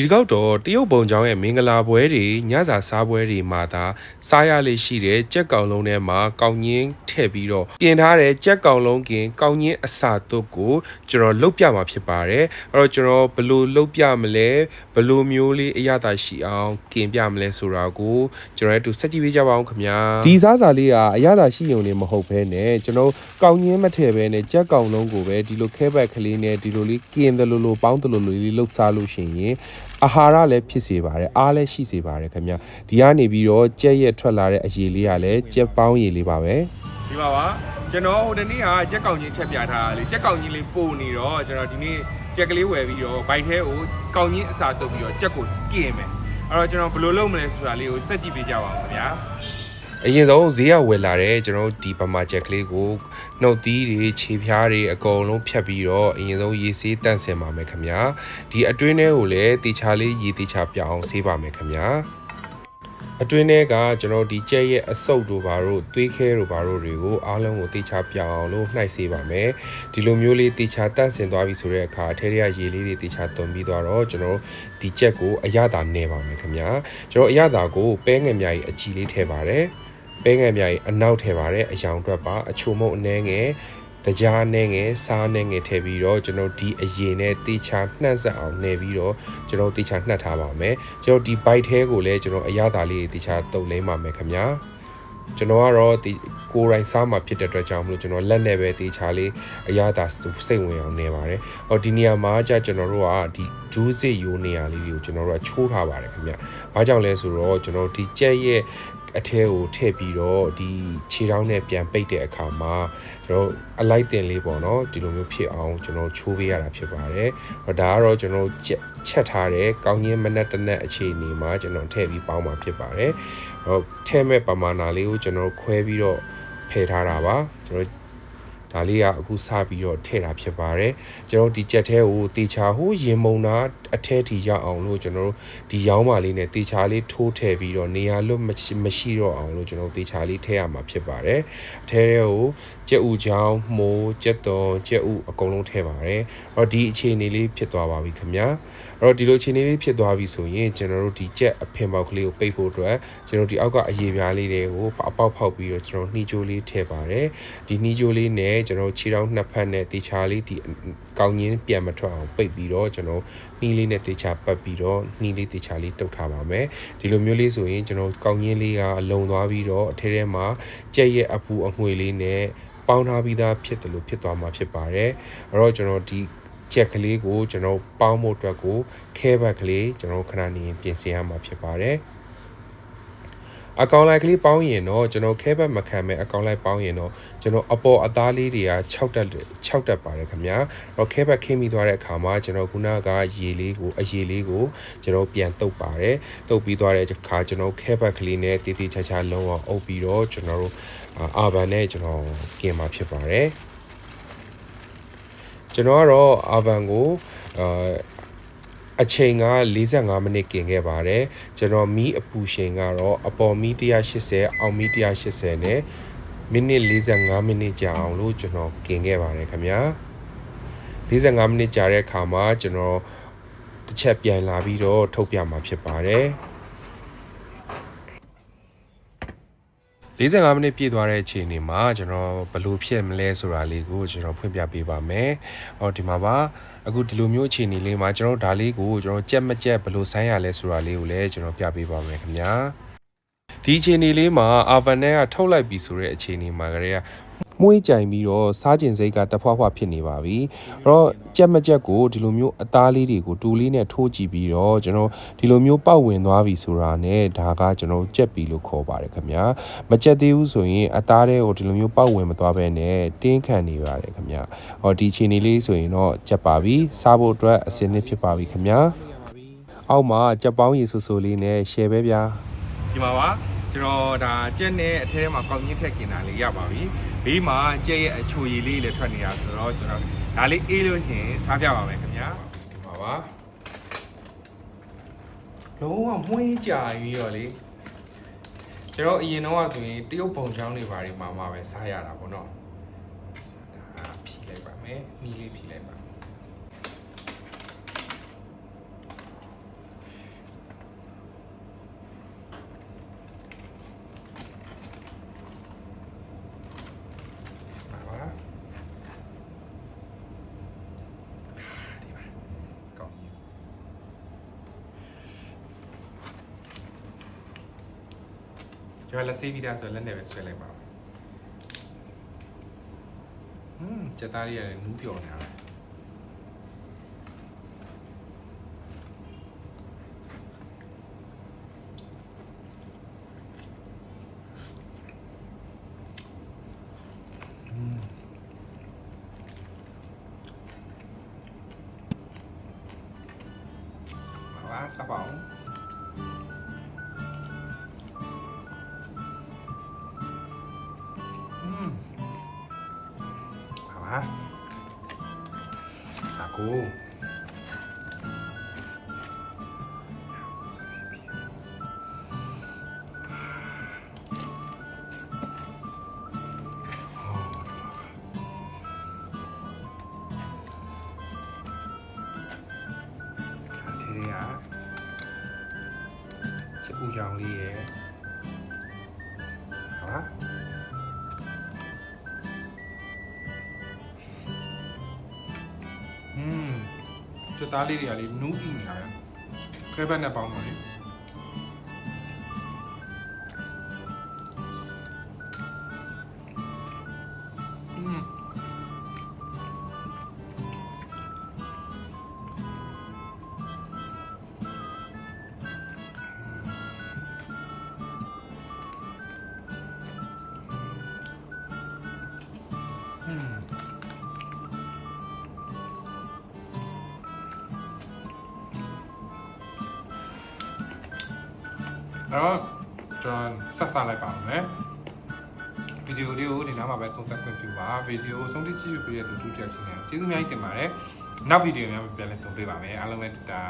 ဒီတစ်ခေါက်တော့တရုတ်ဘုံကျောင်းရဲ့မင်္ဂလာပွဲတွေညစာစားပွဲတွေမှာသာစားရလေးရှိတဲ့ကြက်ကောင်လုံးထဲမှာကောင်းညင်းထည့်ပြီးတော့ပြင်ထားတဲ့ကြက်ကောင်လုံးကင်ကောင်းညင်းအစာတုပ်ကိုကျွန်တော်လုတ်ပြမှာဖြစ်ပါတယ်အဲ့တော့ကျွန်တော်ဘယ်လိုလုတ်ပြမလဲဘယ်လိုမျိုးလေးအရသာရှိအောင်ကင်ပြမလဲဆိုတာကိုကျွန်တော်တို့စက်ကြည့်ပေးကြပါအောင်ခင်ဗျာဒီစားစာလေးကအရသာရှိုံနေမဟုတ်ဘဲနဲ့ကျွန်တော်ကောင်းညင်းမထည့်ဘဲနဲ့ကြက်ကောင်လုံးကိုပဲဒီလိုခဲဘက်ကလေးနဲ့ဒီလိုလေးကင်တယ်လို့လို့ပေါင်းတယ်လို့လို့လေးလုတ်စားလို့ရှိရင်အာဟာရလည်းဖြစ်စေပါတယ်အားလည်းရှိစေပါတယ်ခင်ဗျဒီကနေပြီးတော့ကြက်ရက်ထွက်လာတဲ့အရည်လေးကလည်းကြက်ပေါင်းရည်လေးပါပဲဒီပါပါကျွန်တော်ဟိုတနေ့ကကြက်ကောင်ချင်းချက်ပြထားတာလေကြက်ကောင်ချင်းလေးပို့နေတော့ကျွန်တော်ဒီနေ့ကြက်ကလေးဝယ်ပြီးတော့ဘိုက်ထဲကိုကောင်ချင်းအစာတုပ်ပြီးတော့ကြက်ကိုကင်မယ်အဲ့တော့ကျွန်တော်ဘယ်လိုလုပ်မလဲဆိုတာလေးကိုစက်ကြည့်ပေးကြပါဦးခင်ဗျာ အရင်ဆုံးဈေးရဝယ်လာတဲ့ကျွန်တော်ဒီပမာချက်ကလေးကိုနှုတ်သီးတွေခြေဖျားတွေအကုန်လုံးဖြတ်ပြီးတော့အရင်ဆုံးရေဆေးတန့်စင်ပါမယ်ခင်ဗျာဒီအတွင်းထဲကိုလည်းတေချာလေးရေတေချာပြောင်းဆေးပါမယ်ခင်ဗျာအတွင်းထဲကကျွန်တော်ဒီကြက်ရဲ့အဆုပ်တို့ဘာတို့သွေးခဲတို့ဘာတို့တွေကိုအားလုံးကိုတေချာပြောင်းအောင်လို့နှိုက်ဆေးပါမယ်ဒီလိုမျိုးလေးတေချာတန့်စင်သွားပြီဆိုတဲ့အခါအထဲထဲကရေလေးတွေတေချာသွန်ပြီးသွားတော့ကျွန်တော်ဒီကြက်ကိုအရသာနေပါမယ်ခင်ဗျာကျွန်တော်အရသာကိုပဲငယ်မြားကြီးအကြည်လေးထည့်ပါတယ် ပဲငယ်မြားကြီးအနောက်ထည့်ပါတယ်အယောင်အတွက်ပါအချိုမုံအနှဲငယ်တကြားနဲ့ငယ်စားနဲ့ငယ်ထည့်ပြီးတော့ကျွန်တော်ဒီအရင်နဲ့တေချာနှံ့ဆက်အောင်နှဲပြီးတော့ကျွန်တော်တေချာနှက်ထားပါမယ်ကျွန်တော်ဒီ bite ထဲကိုလည်းကျွန်တော်အရသာလေးတေချာတုပ်လိမ့်ပါမယ်ခင်ဗျာကျွန်တော်ကတော့ဒီကိုယ်တိုင်စားမှာဖြစ်တဲ့အတွက်ကြောင့်မလို့ကျွန်တော်လက်နဲ့ပဲတေချာလေးအရသာစိတ်ဝင်အောင်နေပါတယ်။အော်ဒီနေရာမှာじゃကျွန်တော်တို့ကဒီဒူးစစ်ယိုနေရာလေးတွေကိုကျွန်တော်တို့ကချိုးထားပါတယ်ခင်ဗျ။ဘာကြောင့်လဲဆိုတော့ကျွန်တော်ဒီကြက်ရဲ့အထဲကိုထည့်ပြီးတော့ဒီခြေထောက်နဲ့ပြန်ပိတ်တဲ့အခါမှာကျွန်တော်အလိုက်တင်လေးပေါ့နော်ဒီလိုမျိုးဖြစ်အောင်ကျွန်တော်ချိုးပေးရတာဖြစ်ပါတယ်။ဒါကတော့ကျွန်တော်ချက်ထားတဲ့ကောင်းကြီးမနက်တနက်အခြေအနေမှာကျွန်တော်ထည့်ပြီးပေါင်းมาဖြစ်ပါတယ်။ဟိုထဲမဲ့ပမာဏလေးကိုကျွန်တော်ခွဲပြီးတော့ဖယ်ထားတာပါကျွန်တော် ဒါလေးကအခုစပြီးတော့ထည့်တာဖြစ်ပါတယ်ကျွန်တော်ဒီကြက်ထဲကိုတေချာဟိုရင်မုံတာအထဲထိရောက်အောင်လို့ကျွန်တော်တို့ဒီရောင်းပါလေးနဲ့တေချာလေးထိုးထည့်ပြီးတော့နေရာလွတ်မရှိတော့အောင်လို့ကျွန်တော်တေချာလေးထည့်ရမှာဖြစ်ပါတယ်အထဲကိုကြက်ဥချောင်းမိုးကြက်သွန်ကြက်ဥအကုန်လုံးထည့်ပါတယ်အဲ့တော့ဒီအခြေအနေလေးဖြစ်သွားပါပြီခင်ဗျာအဲ့တော့ဒီလိုအခြေအနေလေးဖြစ်သွားပြီဆိုရင်ကျွန်တော်တို့ဒီကြက်အဖင်ပေါက်ကလေးကိုပိတ်ဖို့အတွက်ကျွန်တော်ဒီအောက်ကအရေးပြားလေးတွေကိုအပေါက်ဖောက်ပြီးတော့ကျွန်တော်နှီးကြိုးလေးထည့်ပါတယ်ဒီနှီးကြိုးလေးနဲ့ကျွန်တော်ခြေထောက်နှစ်ဖက်နဲ့တေချာလေးဒီကောင်းချင်းပြန်မထွက်အောင်ပိတ်ပြီးတော့ကျွန်တော်နှီးလေးနဲ့တေချာပတ်ပြီးတော့နှီးလေးတေချာလေးတုပ်ထားပါမယ်ဒီလိုမျိုးလေးဆိုရင်ကျွန်တော်ကောင်းချင်းလေးကအလုံသွားပြီးတော့အထဲထဲမှာကြက်ရဲ့အပူအငွေလေးနဲ့ပေါင်းထားပြီးသားဖြစ်တယ်လို့ဖြစ်သွားမှာဖြစ်ပါတယ်အဲ့တော့ကျွန်တော်ဒီ ချက်ကလေးကိုကျွန်တော်ပေါင်းဖို့အတွက်ကိုခဲဘက်ကလေးကျွန်တော်ခဏနေပြင်ဆင်ရမှာဖြစ်ပါတယ်အကောင်လိုက်ကလေးပေါင်းရင်တော့ကျွန်တော်ခဲဘက်မခံမဲ့အကောင်လိုက်ပေါင်းရင်တော့ကျွန်တော်အပေါ်အသားလေးတွေက6တက်6တက်ပါတယ်ခင်ဗျာတော့ခဲဘက်ခင်းပြီးသွားတဲ့အခါမှာကျွန်တော်ခုနကရေလေးကိုအရေလေးကိုကျွန်တော်ပြန်တုပ်ပါတယ်တုပ်ပြီးသွားတဲ့အခါကျွန်တော်ခဲဘက်ကလေးနဲ့တီတီချာချာလုံးအောင်အုပ်ပြီးတော့ကျွန်တော်တို့အာဗန်နဲ့ကျွန်တော်กินมาဖြစ်ပါတယ် ကျွန်တော်ကတော့အာဗန်ကိုအာအချိန်က45မိနစ်กินခဲ့ပါတယ်ကျွန်တော်မီးအပူချိန်ကတော့အပေါ်မီး180အောက်မီး180နဲ့မိနစ်45မိနစ်ကြာအောင်လို့ကျွန်တော်กินခဲ့ပါတယ်ခင်ဗျာ45မိနစ်ကြာတဲ့အခါမှာကျွန်တော်တစ်ချက်ပြန်လာပြီးတော့ထုတ်ပြမှာဖြစ်ပါတယ် 45မိနစ်ပြည့်သွားတဲ့အချိန်ဒီမှာကျွန်တော်ဘယ်လိုဖြစ်မလဲဆိုတာလေးကိုကျွန်တော်ဖွင့်ပြပေးပါမယ်။ဟောဒီမှာပါအခုဒီလိုမျိုးအခြေအနေလေးမှာကျွန်တော်ဒါလေးကိုကျွန်တော်ကြက်မကြက်ဘယ်လိုဆိုင်းရလဲဆိုတာလေးကိုလည်းကျွန်တော်ပြပေးပါမယ်ခင်ဗျာ။ ဒီအခြေအနေလေးမှာအာဗန်နဲ့ကထုတ်လိုက်ပြီဆိုတဲ့အခြေအနေမှာကလေးကမွေးကြိုင်ပြီးတော့စားကျင်စိတ်ကတဖွာဖွာဖြစ်နေပါပြီ။အဲ့တော့ကြက်မကြက်ကိုဒီလိုမျိုးအသားလေးတွေကိုတူလေးနဲ့ထိုးကြည့်ပြီးတော့ကျွန်တော်ဒီလိုမျိုးပောက်ဝင်သွားပြီဆိုတာနဲ့ဒါကကျွန်တော်ကြက်ပြီလို့ခေါ်ပါတယ်ခင်ဗျာ။မကြက်သေးဘူးဆိုရင်အသားတွေကိုဒီလိုမျိုးပောက်ဝင်မသွားဘဲနဲ့တင်းခံနေပါတယ်ခင်ဗျာ။ဟောဒီခြေနေလေးဆိုရင်တော့ကြက်ပါပြီ။စားဖို့အတွက်အစင်းသစ်ဖြစ်ပါပြီခင်ဗျာ။အောက်မှာကြက်ပေါင်းရည်ဆူဆူလေးနဲ့ share ပဲဗျာ။ ဒီမှာပါကျွန်တော်ဒါကြက်နဲ့အထဲမှာကောင်းကြီးထက်กินတာလေးရပါပြီဘေးမှာကြက်ရဲ့အချိုရည်လေးလည်းထွက်နေတာဆိုတော့ကျွန်တော်ဒါလေးအေးလို့ရှိရင်စားပြပါမယ်ခင်ဗျာဒီပါပါလုံးဝမွှေးကြပြီးတော့လေကျွန်တော်အရင်တော့ဆိုရင်တရုတ်ပုံချောင်းတွေဘာတွေမှာမှပဲစားရတာပေါ့နော်ဒါဖြီးလိုက်ပါမယ်နီးလေးဖြီးလိုက်ပါ ကျွန်တော်လက်ဆေးပြီးသားဆိုတော့လက်နဲ့ပဲဆွဲလိုက်ပါဟွန်းစက် ပါအကူချစ်ဦးချောင်လေးရဲ့ဟုတ်လား စက်သားလေးတွေကလေနူးပြီးနေတာပဲခဲဘက်နဲ့ပေါင်းပါလေ တော့ကျွန်တော်ဆက်စားလိုက်ပါမယ်ဗီဒီယိုလေးကိုဒီနားမှာပဲဆုံးသက်ခွင့်ပြုပါဗီဒီယိုကိုဆုံးဖြတ်ကြည့်ပြပေးတဲ့သူတို့တယောက်ချင်းနဲ့ကျေးဇူးအများကြီးတင်ပါတယ်နောက်ဗီဒီယိုများပြန်လည်ဆုံတွေ့ပါမယ်အားလုံးပဲတတာ